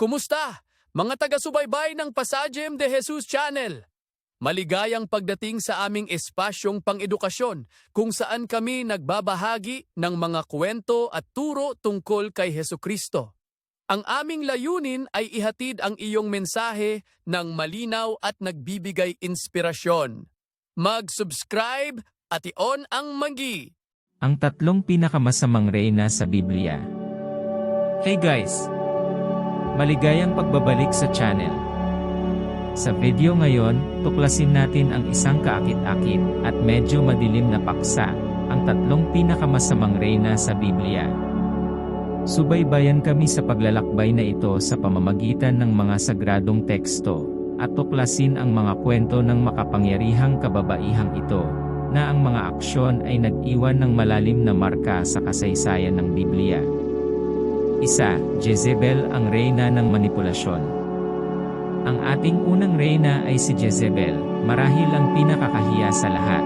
Kumusta? Mga taga-subaybay ng Pasajem de Jesus Channel. Maligayang pagdating sa aming espasyong pang-edukasyon kung saan kami nagbabahagi ng mga kwento at turo tungkol kay Heso Kristo. Ang aming layunin ay ihatid ang iyong mensahe ng malinaw at nagbibigay inspirasyon. Mag-subscribe at i-on ang magi. Ang tatlong pinakamasamang reyna sa Biblia. Hey guys! Maligayang pagbabalik sa channel. Sa video ngayon, tuklasin natin ang isang kaakit-akit at medyo madilim na paksa, ang tatlong pinakamasamang reyna sa Biblia. Subaybayan kami sa paglalakbay na ito sa pamamagitan ng mga sagradong teksto, at tuklasin ang mga kwento ng makapangyarihang kababaihang ito, na ang mga aksyon ay nag-iwan ng malalim na marka sa kasaysayan ng Biblia. Isa, Jezebel ang reyna ng manipulasyon. Ang ating unang reyna ay si Jezebel, marahil ang pinakakahiya sa lahat.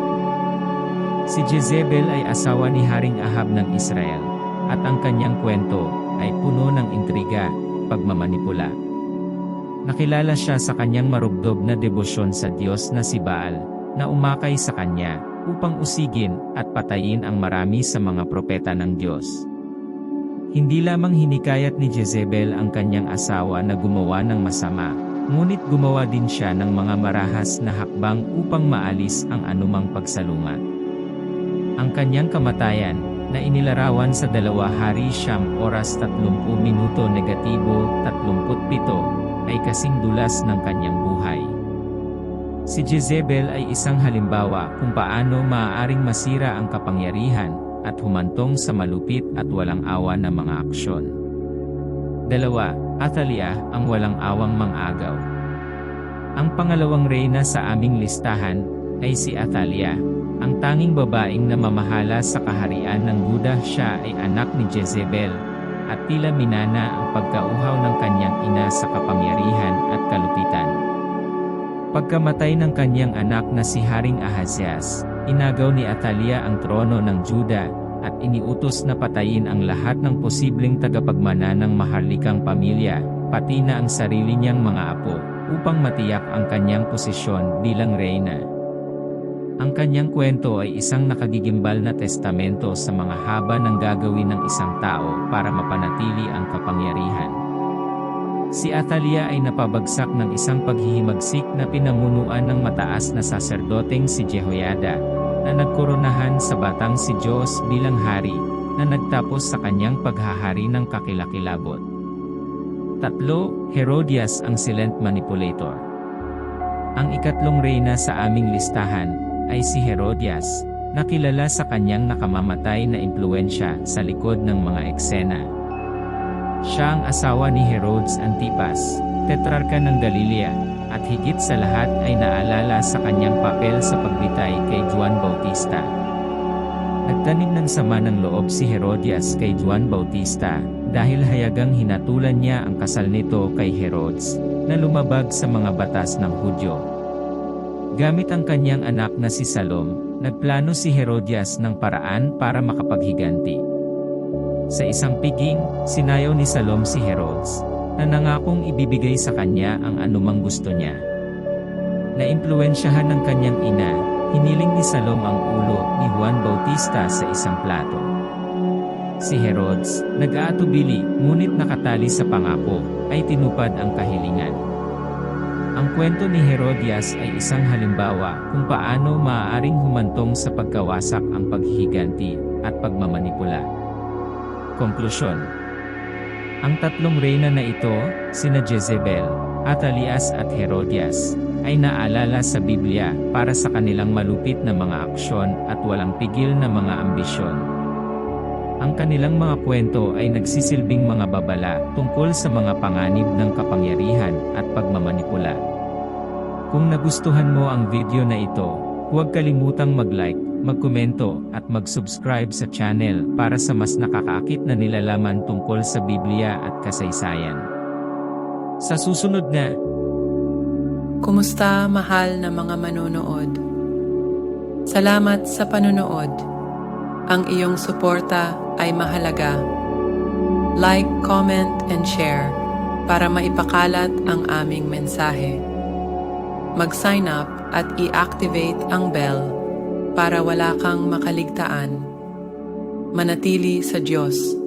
Si Jezebel ay asawa ni Haring Ahab ng Israel, at ang kanyang kwento ay puno ng intriga, pagmamanipula. Nakilala siya sa kanyang marubdob na debosyon sa Diyos na si Baal, na umakay sa kanya, upang usigin at patayin ang marami sa mga propeta ng Diyos. Hindi lamang hinikayat ni Jezebel ang kanyang asawa na gumawa ng masama, ngunit gumawa din siya ng mga marahas na hakbang upang maalis ang anumang pagsalungat. Ang kanyang kamatayan, na inilarawan sa dalawa hari siyam oras 30 minuto negatibo 37, ay kasing dulas ng kanyang buhay. Si Jezebel ay isang halimbawa kung paano maaaring masira ang kapangyarihan at humantong sa malupit at walang awa na mga aksyon. Dalawa, Atalia, ang walang awang mangagaw. Ang pangalawang reyna sa aming listahan ay si Atalia, ang tanging babaeng na mamahala sa kaharian ng Buda siya ay anak ni Jezebel, at tila minana ang pagkauhaw ng kanyang ina sa kapangyarihan at kalupitan. Pagkamatay ng kanyang anak na si Haring Ahazias, inagaw ni Atalia ang trono ng Juda, at iniutos na patayin ang lahat ng posibleng tagapagmana ng maharlikang pamilya, pati na ang sarili niyang mga apo, upang matiyak ang kanyang posisyon bilang reyna. Ang kanyang kwento ay isang nakagigimbal na testamento sa mga haba ng gagawin ng isang tao para mapanatili ang kapangyarihan. Si Atalia ay napabagsak ng isang paghihimagsik na pinamunuan ng mataas na saserdoteng si Jehoiada, na nagkoronahan sa batang si Diyos bilang hari, na nagtapos sa kanyang paghahari ng kakilakilabot. Tatlo, Herodias ang silent manipulator. Ang ikatlong reyna sa aming listahan, ay si Herodias, na kilala sa kanyang nakamamatay na impluensya sa likod ng mga eksena. Siya ang asawa ni Herodes Antipas, tetrarka ng Galilea, at higit sa lahat ay naalala sa kanyang papel sa pagbitay kay Juan Bautista. Nagtanim ng sama ng loob si Herodias kay Juan Bautista, dahil hayagang hinatulan niya ang kasal nito kay Herodes, na lumabag sa mga batas ng Hudyo. Gamit ang kanyang anak na si Salom, nagplano si Herodias ng paraan para makapaghiganti. Sa isang piging, sinayaw ni Salom si Herodes, na nangakong ibibigay sa kanya ang anumang gusto niya. Naimpluensyahan ng kanyang ina, hiniling ni Salom ang ulo ni Juan Bautista sa isang plato. Si Herodes, nag-aatubili, ngunit nakatali sa pangako, ay tinupad ang kahilingan. Ang kwento ni Herodias ay isang halimbawa kung paano maaaring humantong sa pagkawasak ang paghihiganti at pagmamanipula. Konklusyon Ang tatlong reyna na ito, sina Jezebel, Atalias at Herodias, ay naalala sa Biblia para sa kanilang malupit na mga aksyon at walang pigil na mga ambisyon. Ang kanilang mga kwento ay nagsisilbing mga babala tungkol sa mga panganib ng kapangyarihan at pagmamanipula. Kung nagustuhan mo ang video na ito, huwag kalimutang mag-like, magkomento at mag-subscribe sa channel para sa mas nakakaakit na nilalaman tungkol sa Biblia at kasaysayan. Sa susunod na, Kumusta mahal na mga manonood? Salamat sa panonood. Ang iyong suporta ay mahalaga. Like, comment, and share para maipakalat ang aming mensahe. Mag-sign up at i-activate ang bell para wala kang makaligtaan. Manatili sa Diyos